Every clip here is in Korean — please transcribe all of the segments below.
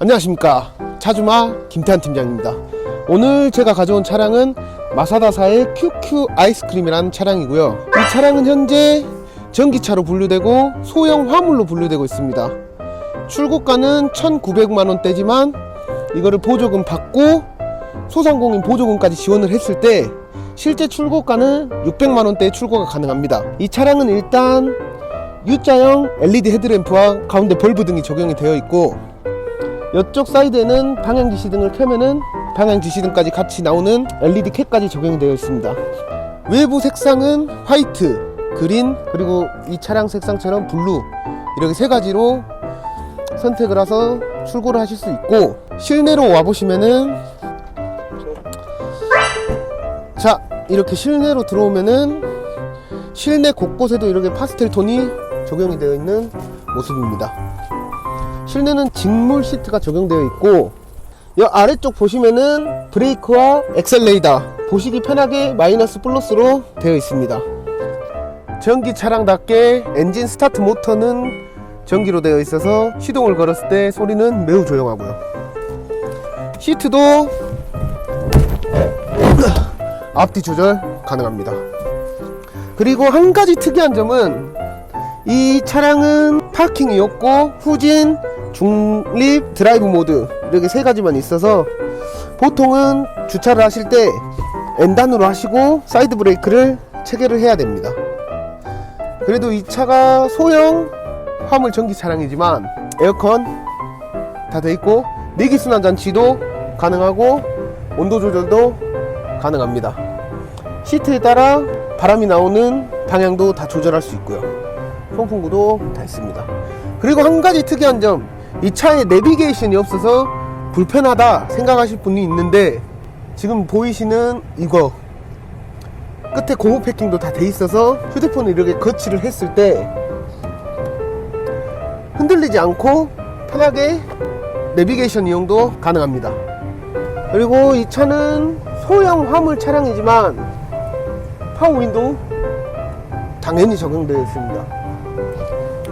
안녕하십니까. 차주마 김태한 팀장입니다. 오늘 제가 가져온 차량은 마사다사의 QQ 아이스크림이라는 차량이고요. 이 차량은 현재 전기차로 분류되고 소형 화물로 분류되고 있습니다. 출고가는 1900만원대지만 이거를 보조금 받고 소상공인 보조금까지 지원을 했을 때 실제 출고가는 600만원대의 출고가 가능합니다. 이 차량은 일단 U자형 LED 헤드램프와 가운데 벌브 등이 적용이 되어 있고 이쪽 사이드에는 방향 지시등을 켜면은 방향 지시등까지 같이 나오는 LED 캡까지 적용이 되어 있습니다. 외부 색상은 화이트, 그린, 그리고 이 차량 색상처럼 블루 이렇게 세 가지로 선택을 해서 출고를 하실 수 있고 실내로 와 보시면은 자 이렇게 실내로 들어오면은 실내 곳곳에도 이렇게 파스텔 톤이 적용이 되어 있는 모습입니다. 실내는 직물 시트가 적용되어 있고 이 아래쪽 보시면은 브레이크와 엑셀레이다 보시기 편하게 마이너스 플러스로 되어 있습니다. 전기 차량답게 엔진 스타트 모터는 전기로 되어 있어서 시동을 걸었을 때 소리는 매우 조용하고요. 시트도 앞뒤 조절 가능합니다. 그리고 한 가지 특이한 점은 이 차량은 파킹이 없고 후진, 중립, 드라이브 모드 이렇게 세 가지만 있어서 보통은 주차를 하실 때 N단으로 하시고 사이드 브레이크를 체결을 해야 됩니다. 그래도 이 차가 소형 화물 전기 차량이지만 에어컨 다 돼 있고 내기 순환 장치도 가능하고 온도 조절도 가능합니다. 시트에 따라 바람이 나오는 방향도 다 조절할 수 있고요. 송풍구도 다 있습니다. 그리고 한 가지 특이한 점, 이 차에 내비게이션이 없어서 불편하다 생각하실 분이 있는데 지금 보이시는 이거 끝에 고무 패킹도 다 돼 있어서 휴대폰을 이렇게 거치를 했을 때 흔들리지 않고 편하게 내비게이션 이용도 가능합니다. 그리고 이 차는 소형 화물 차량이지만 파워 윈도우 당연히 적용되어 있습니다.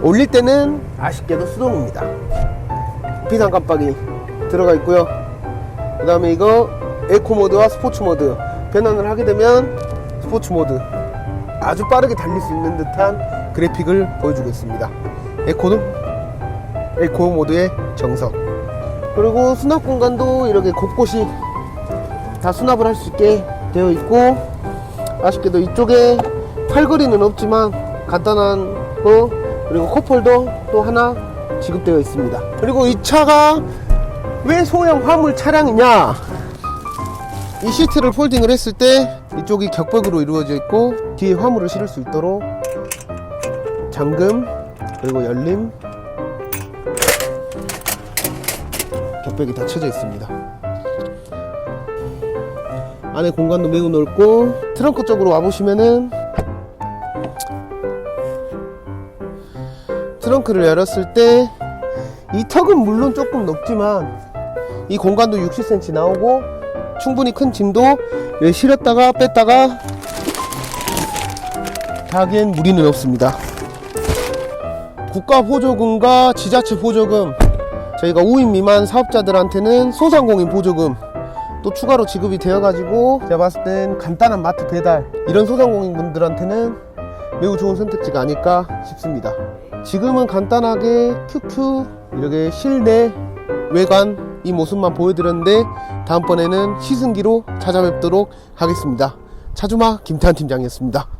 올릴 때는 아쉽게도 수동입니다. 비상 깜빡이 들어가 있고요. 그 다음에 이거 에코 모드와 스포츠 모드 변환을 하게 되면 스포츠 모드 아주 빠르게 달릴 수 있는 듯한 그래픽을 보여주고 있습니다. 에코는 에코 모드의 정석. 그리고 수납 공간도 이렇게 곳곳이 다 수납을 할 수 있게 되어 있고 아쉽게도 이쪽에 팔걸이는 없지만 간단한 거 그리고 컵홀더 또 하나 지급되어 있습니다. 그리고 이 차가 왜 소형 화물 차량이냐? 이 시트를 폴딩을 했을 때 이쪽이 격벽으로 이루어져 있고 뒤에 화물을 실을 수 있도록 잠금 그리고 열림 격벽이 다 쳐져 있습니다. 안에 공간도 매우 넓고 트렁크 쪽으로 와보시면은 트렁크를 열었을 때 이 턱은 물론 조금 높지만 이 공간도 60cm 나오고 충분히 큰 짐도 여기 실었다가 뺐다가 다 하기엔 무리는 없습니다. 국가 보조금과 지자체 보조금 저희가 5인 미만 사업자들한테는 소상공인 보조금 또 추가로 지급이 되어가지고 제가 봤을 땐 간단한 마트 배달 이런 소상공인 분들한테는 매우 좋은 선택지가 아닐까 싶습니다. 지금은 간단하게 큐큐 이렇게 실내 외관 이 모습만 보여드렸는데 다음번에는 시승기로 찾아뵙도록 하겠습니다. 차주마 김태한 팀장이었습니다.